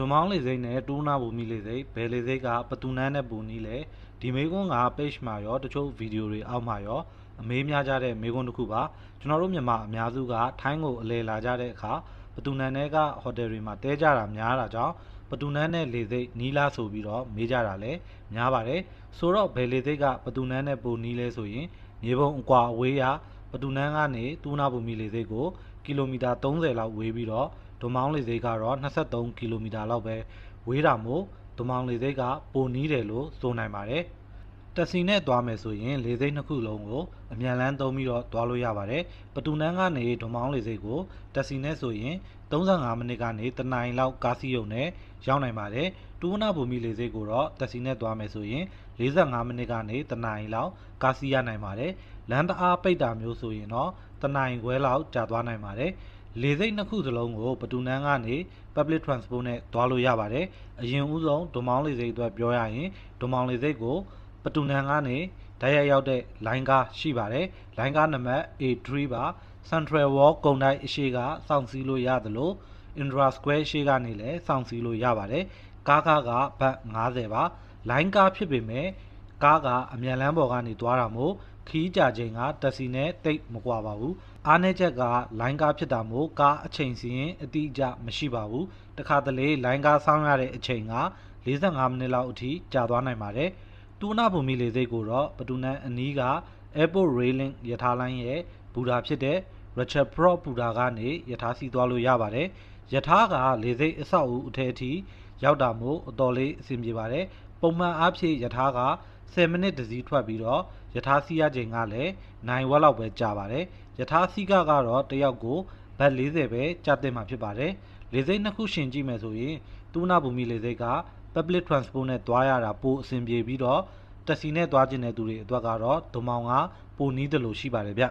ဒွန်မောင်းလေစိတ်နဲ့တူးနာဘူမီလေစိတ်ဘယ်လေစိတ်ကပတူနန်းနဲ့ပူနီးလဲဒီမေကွန်းက page မှာရောတချို့ဗီဒီယိုတွေအောက်မှာရောအမေးများကြတဲ့မေကွန်းတစ်ခုပါကျွန်တော်တို့မြန်မာအများစုကထိုင်းကိုအလဲလာကြတဲ့အခါပတူနန်းတွေကဟိုတယ်တွေမှာတဲကြတာများတာကြောင့်ပတူနန်းနဲ့လေစိတ်နီးလားဆိုပြီးတော့မေးကြတာလဲများပါတယ်ဆိုတော့ဘယ်လေစိတ်ကပတူနန်းနဲ့ပူနီးလဲဆိုရင်မြေပုံအကွာအဝေးရပတူနန်းကနေတူးနာဘူမီလေစိတ်ကိုကီလိုမီတာ30လောက်ဝေးပြီးတော့ ဒွန်မောင်းလေစိတ်ကတော့23ကီလိုမီတာလောက်ပဲဝေးတာမို့ဒွန်မောင်းလေစိတ်ကပိုနီးတယ်လို့ဆိုနိုင်ပါတယ်တက်စီနဲ့သွားမယ်ဆိုရင်လေစိတ်နှစ်ခုလုံးကိုအမြန်လန်းသုံးပြီးတော့သွားလို့ရပါတယ်ပတူနန်းကနေဒွန်မောင်းလေစိတ်ကိုတက်စီနဲ့ဆိုရင်35မိနစ်ကနေတနိုင်လောက်ကားစီးရုံနဲ့ရောက်နိုင်ပါတယ်တူဝနာဘူမီလေစိတ်ကိုတော့တက်စီနဲ့သွားမယ်ဆိုရင်45မိနစ်ကနေတနိုင်လောက်ကားစီးရနိုင်ပါတယ်လမ်းတအားပိတ်တာမျိုးဆိုရင်တော့တနိုင်ခွဲလောက်ကြာသွားနိုင်ပါတယ် လေစိတ်နှစ်ခုစလုံးကိုပတူနန်းကနေ public transport နဲ့သွားလို့ရပါတယ်အရင်ဦးဆုံးဒွန်မောင်းလေစိတ်အတွက်ပြောရရင်ဒွန်မောင်းလေစိတ်ကိုပတူနန်းကနေဓာတ်ရိုက်ရောက်တဲ့လိုင်းကားရှိပါတယ်လိုင်းကားနံပါတ် A3 ပါ Central Wall ကုန်းတိုင်းအရှိကစောင့်စည်းလို့ရသလို Indra Square ရှိကနေလည်းစောင့်စည်းလို့ရပါတယ်ကားကားကဘတ်90ပါလိုင်းကားဖြစ်ပေမဲ့ကားကအမြန်လမ်းပေါ်ကနေသွားတာမို့ ခီးကြချိန်ကတက်စီနဲ့တိတ်မကွာပါဘူးအားနည်းချက်ကလိုင်းကားဖြစ်တာမို့ကားအချိန်စီရင်အတိအကျမရှိပါဘူးတခါတလေလိုင်းကားဆောင်းရတဲ့အချိန်က45မိနစ်လောက်အထိကြာသွားနိုင်ပါတယ်တူနာဘူမီလေစိတ်ကိုတော့ပတူနန်အနီးက Airport Railing ရထားလိုင်းရဲ့ဘူတာဖြစ်တဲ့ Richard Pro ဘူတာကနေရထားစီးသွားလို့ရပါတယ်ရထားကလေစိတ်အဆောက်အဦအထက်အထိရောက်တာမို့အတော်လေးအဆင်ပြေပါတယ်ပုံမှန်အားဖြင့်ရထားက 10မိနစ်တစည်းထွက်ပြီးတော့ယထာစီးရချိန်ကလည်းနိုင်ဝက်လောက်ပဲကြာပါတယ်ယထာစီးကကတော့တယောက်ကိုဘတ်40ပဲကြာတင်မှာဖြစ်ပါတယ်လေစိတ်နှစ်ခုရှင်ကြည့်မယ်ဆိုရင်တူနာဘူမီလေစိတ်က public transport နဲ့သွားရတာပိုအဆင်ပြေပြီးတော့တက်စီနဲ့သွားခြင်းတဲ့သူတွေအတွက်ကတော့ဒုံမောင်ကပိုနီးတယ်လို့ရှိပါတယ်ဗျ